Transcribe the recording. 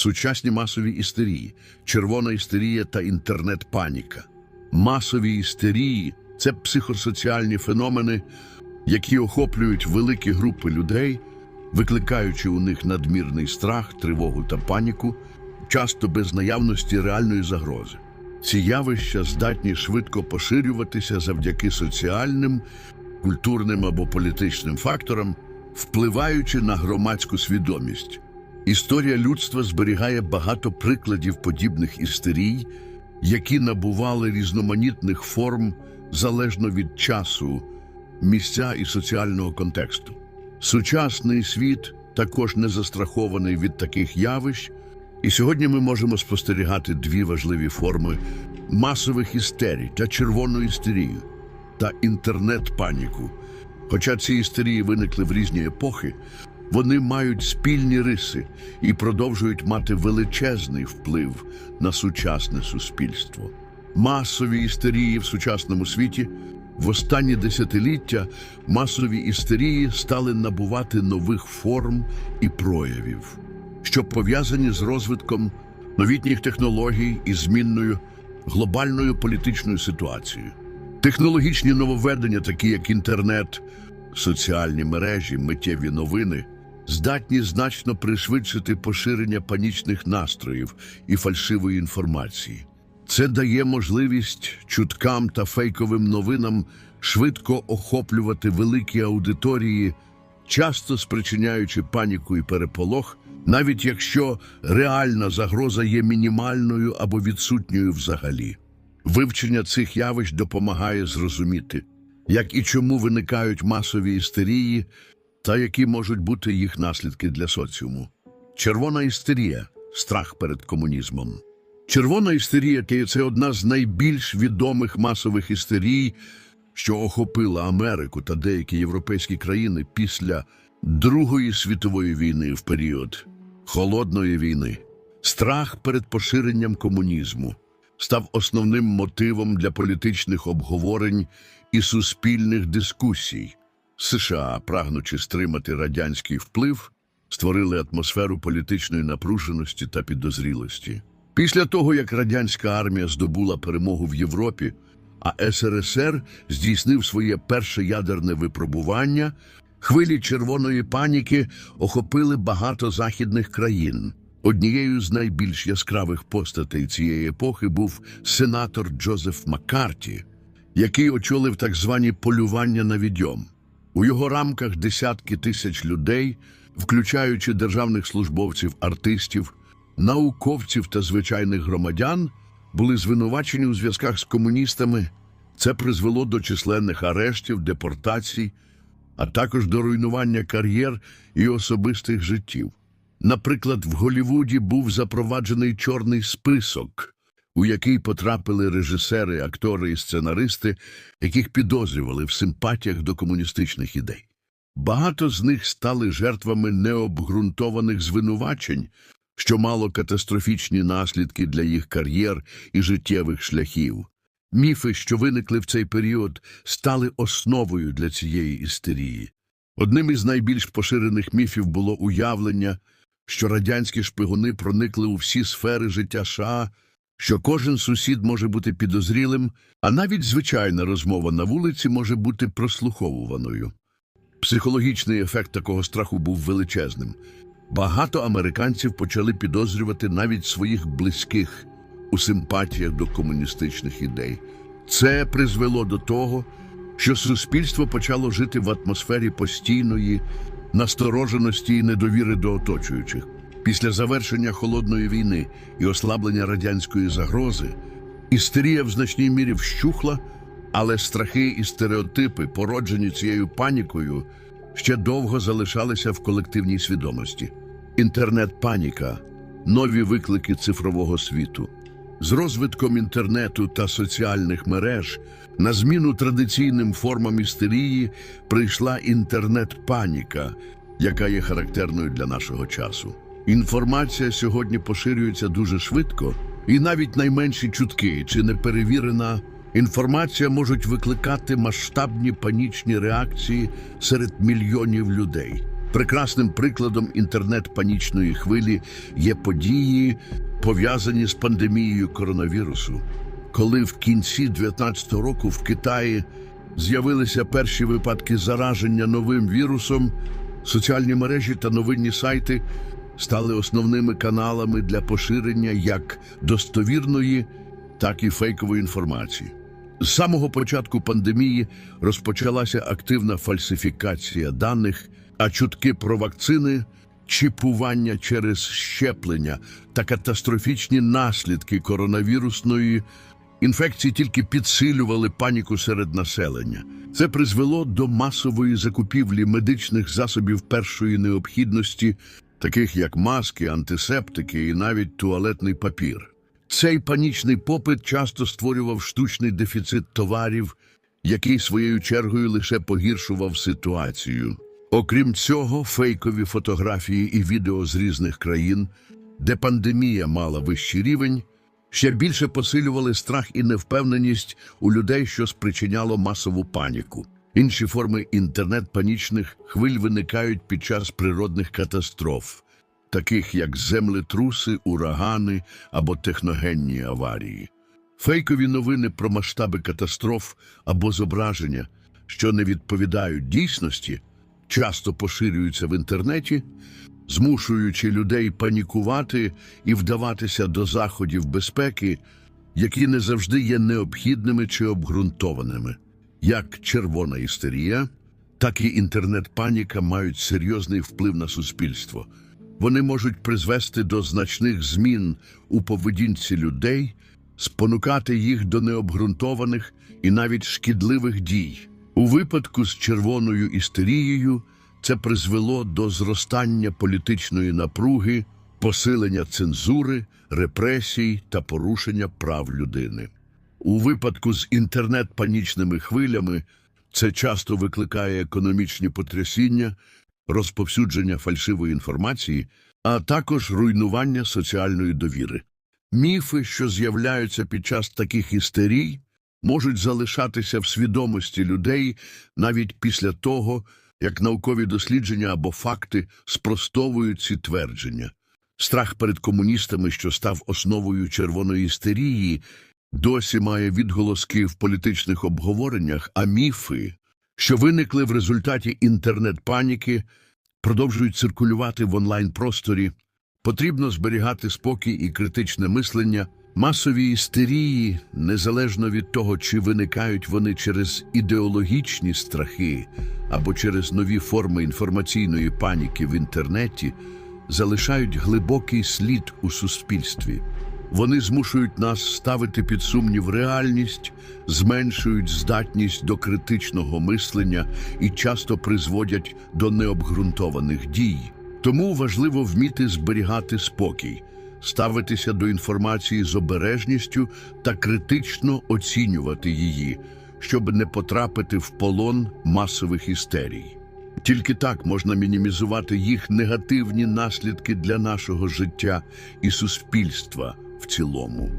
сучасні масові істерії, червона істерія та інтернет-паніка. Масові істерії це психосоціальні феномени, які охоплюють великі групи людей, викликаючи у них надмірний страх, тривогу та паніку, часто без наявності реальної загрози. Ці явища здатні швидко поширюватися завдяки соціальним, культурним або політичним факторам, впливаючи на громадську свідомість. Історія людства зберігає багато прикладів подібних істерій, які набували різноманітних форм залежно від часу, місця і соціального контексту. Сучасний світ також не застрахований від таких явищ, і сьогодні ми можемо спостерігати дві важливі форми масових істерій та червону істерію та інтернет-паніку. Хоча ці істерії виникли в різні епохи, вони мають спільні риси і продовжують мати величезний вплив на сучасне суспільство. Масові істерії в сучасному світі в останні десятиліття масові істерії стали набувати нових форм і проявів, що пов'язані з розвитком новітніх технологій і змінною глобальною політичною ситуацією. Технологічні нововведення, такі як інтернет, соціальні мережі, миттєві новини, здатні значно пришвидшити поширення панічних настроїв і фальшивої інформації. Це дає можливість чуткам та фейковим новинам швидко охоплювати великі аудиторії, часто спричиняючи паніку і переполох, навіть якщо реальна загроза є мінімальною або відсутньою взагалі. Вивчення цих явищ допомагає зрозуміти, як і чому виникають масові істерії та які можуть бути їх наслідки для соціуму. Червона істерія страх перед комунізмом. Червона істерія – це одна з найбільш відомих масових істерій, що охопила Америку та деякі європейські країни після Другої світової війни в період Холодної війни. Страх перед поширенням комунізму став основним мотивом для політичних обговорень і суспільних дискусій. США, прагнучи стримати радянський вплив, створили атмосферу політичної напруженості та підозрілості. Після того, як радянська армія здобула перемогу в Європі, а СРСР здійснив своє перше ядерне випробування, хвилі червоної паніки охопили багато західних країн. Однією з найбільш яскравих постатей цієї епохи був сенатор Джозеф Маккарті, який очолив так звані полювання на відьом. У його рамках десятки тисяч людей, включаючи державних службовців, артистів, науковців та звичайних громадян, були звинувачені у зв'язках з комуністами. Це призвело до численних арештів, депортацій, а також до руйнування кар'єр і особистих життів. Наприклад, в Голлівуді був запроваджений чорний список, у який потрапили режисери, актори і сценаристи, яких підозрювали в симпатіях до комуністичних ідей. Багато з них стали жертвами необґрунтованих звинувачень, що мало катастрофічні наслідки для їх кар'єр і життєвих шляхів. Міфи, що виникли в цей період, стали основою для цієї істерії. Одним із найбільш поширених міфів було уявлення, що радянські шпигуни проникли у всі сфери життя США, що кожен сусід може бути підозрілим, а навіть звичайна розмова на вулиці може бути прослуховуваною. Психологічний ефект такого страху був величезним. Багато американців почали підозрювати навіть своїх близьких у симпатіях до комуністичних ідей. Це призвело до того, що суспільство почало жити в атмосфері постійної настороженості і недовіри до оточуючих. Після завершення холодної війни і ослаблення радянської загрози істерія в значній мірі вщухла, але страхи і стереотипи, породжені цією панікою, ще довго залишалися в колективній свідомості. Інтернет-паніка, нові виклики цифрового світу. З розвитком інтернету та соціальних мереж на зміну традиційним формам істерії прийшла інтернет-паніка, яка є характерною для нашого часу. Інформація сьогодні поширюється дуже швидко, і навіть найменші чутки чи неперевірена інформація можуть викликати масштабні панічні реакції серед мільйонів людей. Прекрасним прикладом інтернет-панічної хвилі є події, пов'язані з пандемією коронавірусу. Коли в кінці 2019 року в Китаї з'явилися перші випадки зараження новим вірусом, соціальні мережі та новинні сайти стали основними каналами для поширення як достовірної, так і фейкової інформації. З самого початку пандемії розпочалася активна фальсифікація даних, а чутки про вакцини, чіпування через щеплення та катастрофічні наслідки коронавірусної інфекції тільки підсилювали паніку серед населення. Це призвело до масової закупівлі медичних засобів першої необхідності, таких як маски, антисептики і навіть туалетний папір. Цей панічний попит часто створював штучний дефіцит товарів, який своєю чергою лише погіршував ситуацію. Окрім цього, фейкові фотографії і відео з різних країн, де пандемія мала вищий рівень, ще більше посилювали страх і невпевненість у людей, що спричиняло масову паніку. Інші форми інтернет-панічних хвиль виникають під час природних катастроф, таких як землетруси, урагани або техногенні аварії. Фейкові новини про масштаби катастроф або зображення, що не відповідають дійсності, часто поширюються в інтернеті, змушуючи людей панікувати і вдаватися до заходів безпеки, які не завжди є необхідними чи обґрунтованими. Як червона істерія, так і інтернет-паніка мають серйозний вплив на суспільство. Вони можуть призвести до значних змін у поведінці людей, спонукати їх до необґрунтованих і навіть шкідливих дій. У випадку з червоною істерією це призвело до зростання політичної напруги, посилення цензури, репресій та порушення прав людини. У випадку з інтернет-панічними хвилями це часто викликає економічні потрясіння, розповсюдження фальшивої інформації, а також руйнування соціальної довіри. Міфи, що з'являються під час таких істерій, можуть залишатися в свідомості людей навіть після того, як наукові дослідження або факти спростовують ці твердження. Страх перед комуністами, що став основою червоної істерії, досі має відголоски в політичних обговореннях, а міфи, що виникли в результаті інтернет-паніки, продовжують циркулювати в онлайн-просторі. Потрібно зберігати спокій і критичне мислення. Масові істерії, незалежно від того, чи виникають вони через ідеологічні страхи або через нові форми інформаційної паніки в інтернеті, залишають глибокий слід у суспільстві. Вони змушують нас ставити під сумнів реальність, зменшують здатність до критичного мислення і часто призводять до необґрунтованих дій. Тому важливо вміти зберігати спокій, ставитися до інформації з обережністю та критично оцінювати її, щоб не потрапити в полон масових істерій. Тільки так можна мінімізувати їх негативні наслідки для нашого життя і суспільства в цілому.